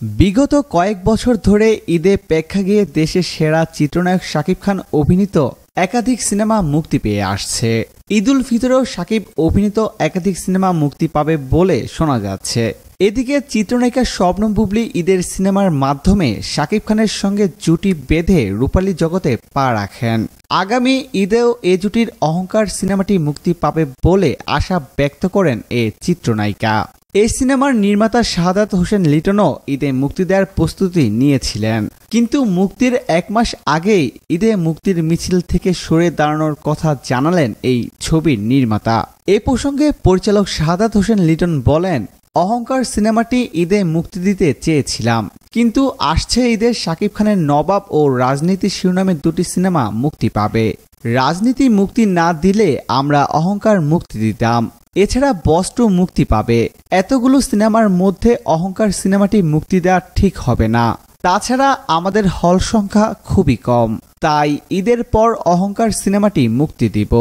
বিগত কয়েক বছর ধরে ঈদে প্রেক্ষাগৃহে দেশের সেরা চিত্রনায়ক শাকিব খান অভিনীত একাধিক সিনেমা মুক্তি পেয়ে আসছে। ঈদুল ফিতরেও শাকিব অভিনীত একাধিক সিনেমা মুক্তি পাবে বলে শোনা যাচ্ছে। এদিকে চিত্রনায়িকা শবনম বুবলি ঈদের সিনেমার মাধ্যমে শাকিব খানের সঙ্গে জুটি বেঁধে রূপালী জগতে পা রাখেন। আগামী ঈদেও এ জুটির অহংকার সিনেমাটি মুক্তি পাবে বলে আশা ব্যক্ত করেন এ চিত্রনায়িকা। এই সিনেমার নির্মাতা শাহাদাত হোসেন লিটনও ঈদে মুক্তি দেওয়ার প্রস্তুতি নিয়েছিলেন। কিন্তু মুক্তির এক মাস আগেই ঈদে মুক্তির মিছিল থেকে সরে দাঁড়ানোর কথা জানালেন এই ছবির নির্মাতা। এ প্রসঙ্গে পরিচালক শাহাদাত হোসেন লিটন বলেন, অহংকার সিনেমাটি ঈদে মুক্তি দিতে চেয়েছিলাম, কিন্তু আসছে ঈদে শাকিব খানের নবাব ও রাজনীতি শিরোনামে দুটি সিনেমা মুক্তি পাবে। রাজনীতি মুক্তি না দিলে আমরা অহংকার মুক্তি দিতাম। এছাড়া বস্ত্র মুক্তি পাবে। এতগুলো সিনেমার মধ্যে অহংকার সিনেমাটি মুক্তি দেওয়া ঠিক হবে না। তাছাড়া আমাদের হল সংখ্যা খুবই কম। তাই ঈদের পর অহংকার সিনেমাটি মুক্তি দিব।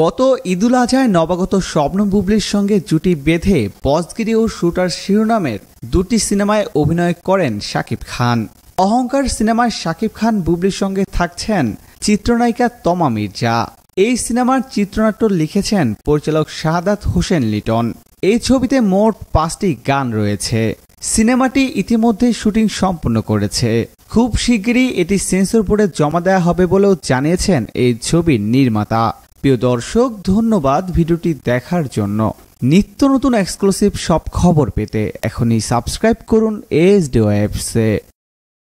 গত ঈদুল আজহায় নবাগত স্বপ্ন বুবলির সঙ্গে জুটি বেঁধে বসগিরি ও শুটার শিরোনামের দুটি সিনেমায় অভিনয় করেন শাকিব খান। অহংকার সিনেমায় শাকিব খান বুবলির সঙ্গে থাকছেন চিত্রনায়িকা তমা মির্জা। এই সিনেমার চিত্রনাট্য লিখেছেন পরিচালক শাহাদাত হোসেন লিটন। এই ছবিতে মোট পাঁচটি গান রয়েছে। সিনেমাটি ইতিমধ্যে শুটিং সম্পন্ন করেছে। খুব শিগগিরই এটি সেন্সর বোর্ডে জমা দেওয়া হবে বলেও জানিয়েছেন এই ছবির নির্মাতা। প্রিয় দর্শক, ধন্যবাদ ভিডিওটি দেখার জন্য। নিত্য নতুন এক্সক্লুসিভ সব খবর পেতে এখনই সাবস্ক্রাইব করুন এস ডি ওয়েবসে